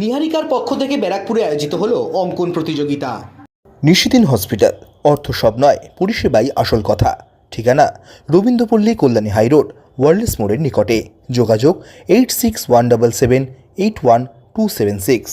নিহারিকার পক্ষ থেকে ব্যারাকপুরে আয়োজিত হল অঙ্কন প্রতিযোগিতা। নিশিদিন হসপিটাল, অর্থ সব নয়, পরিষেবাই আসল কথা। ঠিকানা, রবীন্দ্রপল্লী, কল্যাণী হাইরোড ওয়ার্ল্ডস মোড়ের নিকটে। যোগাযোগ, eight six one double seven, eight one two seven six.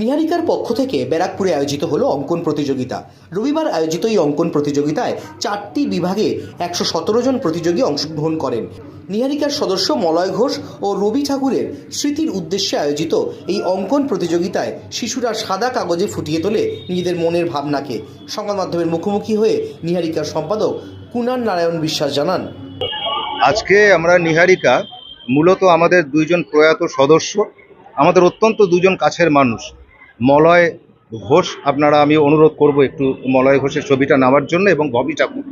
নিহারিকার পক্ষ থেকে ব্যারাকপুরে আয়োজিত হলো অঙ্কন প্রতিযোগিতা। রবিবার আয়োজিত এই অঙ্কন প্রতিযোগিতায় চারটি বিভাগে একশো সতেরো জন প্রতিযোগী অংশগ্রহণ করেন। নিহারিকার সদস্য মলয় ঘোষ ও রবি ঠাকুরের স্মৃতির উদ্দেশ্যে আয়োজিত এই অঙ্কন প্রতিযোগিতায় শিশুরা সাদা কাগজে ফুটিয়ে তোলে নিজেদের মনের ভাবনাকে। সংবাদ মাধ্যমের মুখোমুখি হয়ে নিহারিকার সম্পাদক কুনাল নারায়ণ বিশ্বাস জানান। আজকে আমরা নিহারিকা মূলত আমাদের দুইজন প্রয়াত সদস্য, আমাদের অত্যন্ত দুজন কাছের মানুষ। মলয় ঘোষ, আপনারা, আমি অনুরোধ করব একটু মলয় ঘোষের ছবিটা নেওয়ার জন্য এবং ববি ঠাকুর।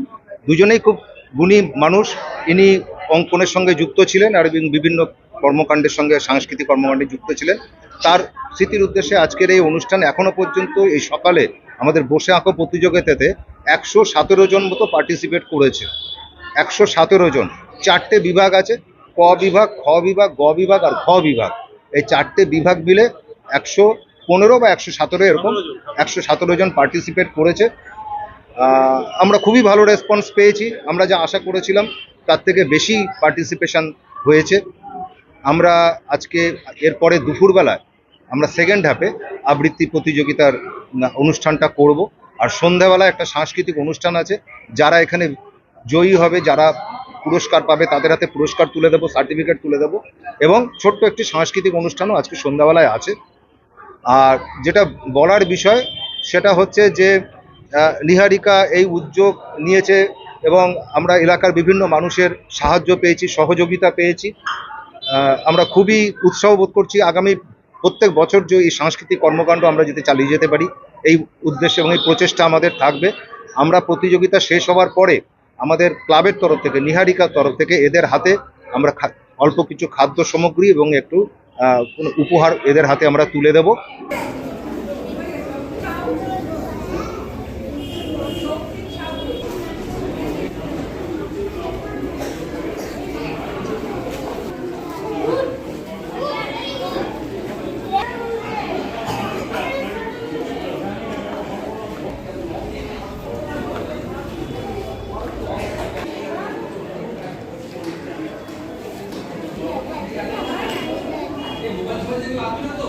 দুজনেই খুব গুণী মানুষ। ইনি অঙ্কনের সঙ্গে যুক্ত ছিলেন আর বিভিন্ন কর্মকাণ্ডের সঙ্গে, সাংস্কৃতিক কর্মকাণ্ডে যুক্ত ছিলেন। তার স্মৃতির উদ্দেশ্যে আজকের এই অনুষ্ঠান এখনও পর্যন্ত এই সকালে আমাদের বসে আঁকো প্রতিযোগিতাতে একশো সতেরো জন মতো পার্টিসিপেট করেছে। একশো সতেরো জন। চারটে বিভাগ আছে। ক বিভাগ, খ বিভাগ, গ বিভাগ আর খ বিভাগ। এই চারটে বিভাগ মিলে একশো পনেরো বা একশো সতেরো এরকম, একশো সতেরো জন পার্টিসিপেট করেছে। আমরা খুবই ভালো রেসপন্স পেয়েছি। আমরা যা আশা করেছিলাম, তার থেকে বেশি পার্টিসিপেশন হয়েছে। আমরা আজকে, এরপরে দুপুরবেলায় আমরা সেকেন্ড হাফে আবৃত্তি প্রতিযোগিতার অনুষ্ঠানটা করব। আর সন্ধ্যাবেলায় একটা সাংস্কৃতিক অনুষ্ঠান আছে। যারা এখানে জয়ী হবে, যারা পুরস্কার পাবে, তাদের হাতে পুরস্কার তুলে দেবো সার্টিফিকেট তুলে দেবো। এবং ছোট্ট একটি সাংস্কৃতিক অনুষ্ঠানও আজকে সন্ধ্যাবেলায় আছে। আর যেটা বলার বিষয়, সেটা হচ্ছে যে নিহারিকা এই উদ্যোগ নিয়েছে এবং আমরা এলাকার বিভিন্ন মানুষের সাহায্য পেয়েছি, সহযোগিতা পেয়েছি। আমরা খুবই উৎসাহ বোধ করছি আগামী প্রত্যেক বছর যে এই সাংস্কৃতিক কর্মকাণ্ড আমরা যাতে চালিয়ে যেতে পারি, এই উদ্দেশ্যে এবং এই প্রচেষ্টা আমাদের থাকবে। আমরা প্রতিযোগিতা শেষ হওয়ার পরে আমাদের ক্লাবের তরফ থেকে, নিহারিকার তরফ থেকে এদের হাতে আমরা অল্প কিছু খাদ্য সামগ্রী এবং একটু কোনো উপহার এদের হাতে আমরা তুলে দেব। লাগবে না তো।